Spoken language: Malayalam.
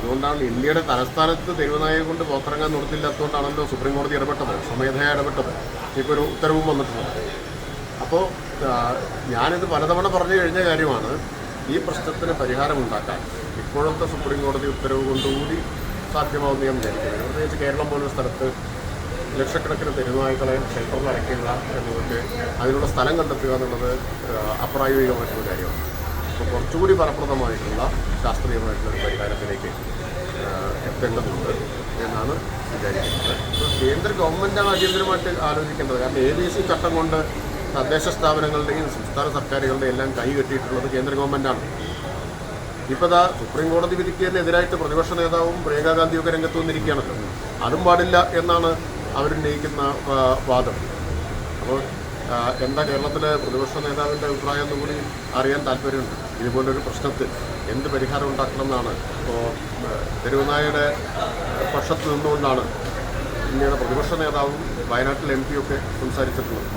അതുകൊണ്ടാണ് ഇന്ത്യയുടെ തലസ്ഥാനത്ത് തെരുവുനായെ കൊണ്ട് പുറത്തിറങ്ങാൻ നിർത്തില്ലാത്തതുകൊണ്ടാണല്ലോ സുപ്രീം കോടതി ഇടപെട്ടത്. സ്വമേധയാ ഇടപെട്ടത്. ഇപ്പോൾ ഒരു ഉത്തരവും വന്നിട്ടുണ്ട് അപ്പോൾ ഞാനിത് പലതവണ പറഞ്ഞു കഴിഞ്ഞ കാര്യമാണ് ഈ പ്രശ്നത്തിന് പരിഹാരമുണ്ടാക്കാൻ. ഇപ്പോഴത്തെ സുപ്രീം കോടതി ഉത്തരവ് കൊണ്ടുകൂടി സാധ്യമാവുന്ന ഞാൻ വിചാരിക്കുന്നത് പ്രത്യേകിച്ച് കേരളം പോലൊരു സ്ഥലത്ത് ലക്ഷക്കണക്കിന് തെരുവായികളെ ഷെൽട്ടറിൽ അടയ്ക്കുക എന്നുള്ളത് അതിനുള്ള സ്ഥലം കണ്ടെത്തുക എന്നുള്ളത് അപ്രായോഗികമായിട്ടുള്ള കാര്യമാണ്. അപ്പോൾ കുറച്ചുകൂടി ഫലപ്രദമായിട്ടുള്ള ശാസ്ത്രീയമായിട്ടുള്ള ഒരു പരിഹാരത്തിലേക്ക് എത്തേണ്ടതുണ്ട് എന്നാണ് വിചാരിക്കുന്നത്. കേന്ദ്ര ഗവൺമെന്റാണ് അടിയന്തരമായിട്ട് ആലോചിക്കേണ്ടത്. കാരണം എ ബി സി ചട്ടം കൊണ്ട് തദ്ദേശ സ്ഥാപനങ്ങളുടെയും സംസ്ഥാന സർക്കാരുകളുടെയും എല്ലാം കൈ കെട്ടിയിട്ടുള്ളത് കേന്ദ്ര ഗവൺമെന്റാണ് ഇപ്പോൾ ഇതാ സുപ്രീം കോടതി വിധിക്കുന്നതിനെതിരായിട്ട് പ്രതിപക്ഷ നേതാവും പ്രിയങ്കാ ഗാന്ധിയൊക്കെ രംഗത്ത് വന്നിരിക്കുകയാണല്ലോ അതും പാടില്ല എന്നാണ് അവരുന്നയിക്കുന്ന വാദം. അപ്പോൾ എന്താ കേരളത്തിലെ പ്രതിപക്ഷ നേതാവിന്റെ അഭിപ്രായം എന്നും കൂടി അറിയാൻ താല്പര്യമുണ്ട്. ഇതുപോലൊരു പ്രശ്നത്തിൽ എന്ത് പരിഹാരം ഉണ്ടാക്കണം എന്നാണ് ഇപ്പോൾ തെരുവുനായയുടെ പക്ഷത്ത് നിന്നുകൊണ്ടാണ് ഇന്ത്യയുടെ പ്രതിപക്ഷ നേതാവും വയനാട്ടിലെ എം പിയൊക്കെ സംസാരിച്ചിട്ടുള്ളത്.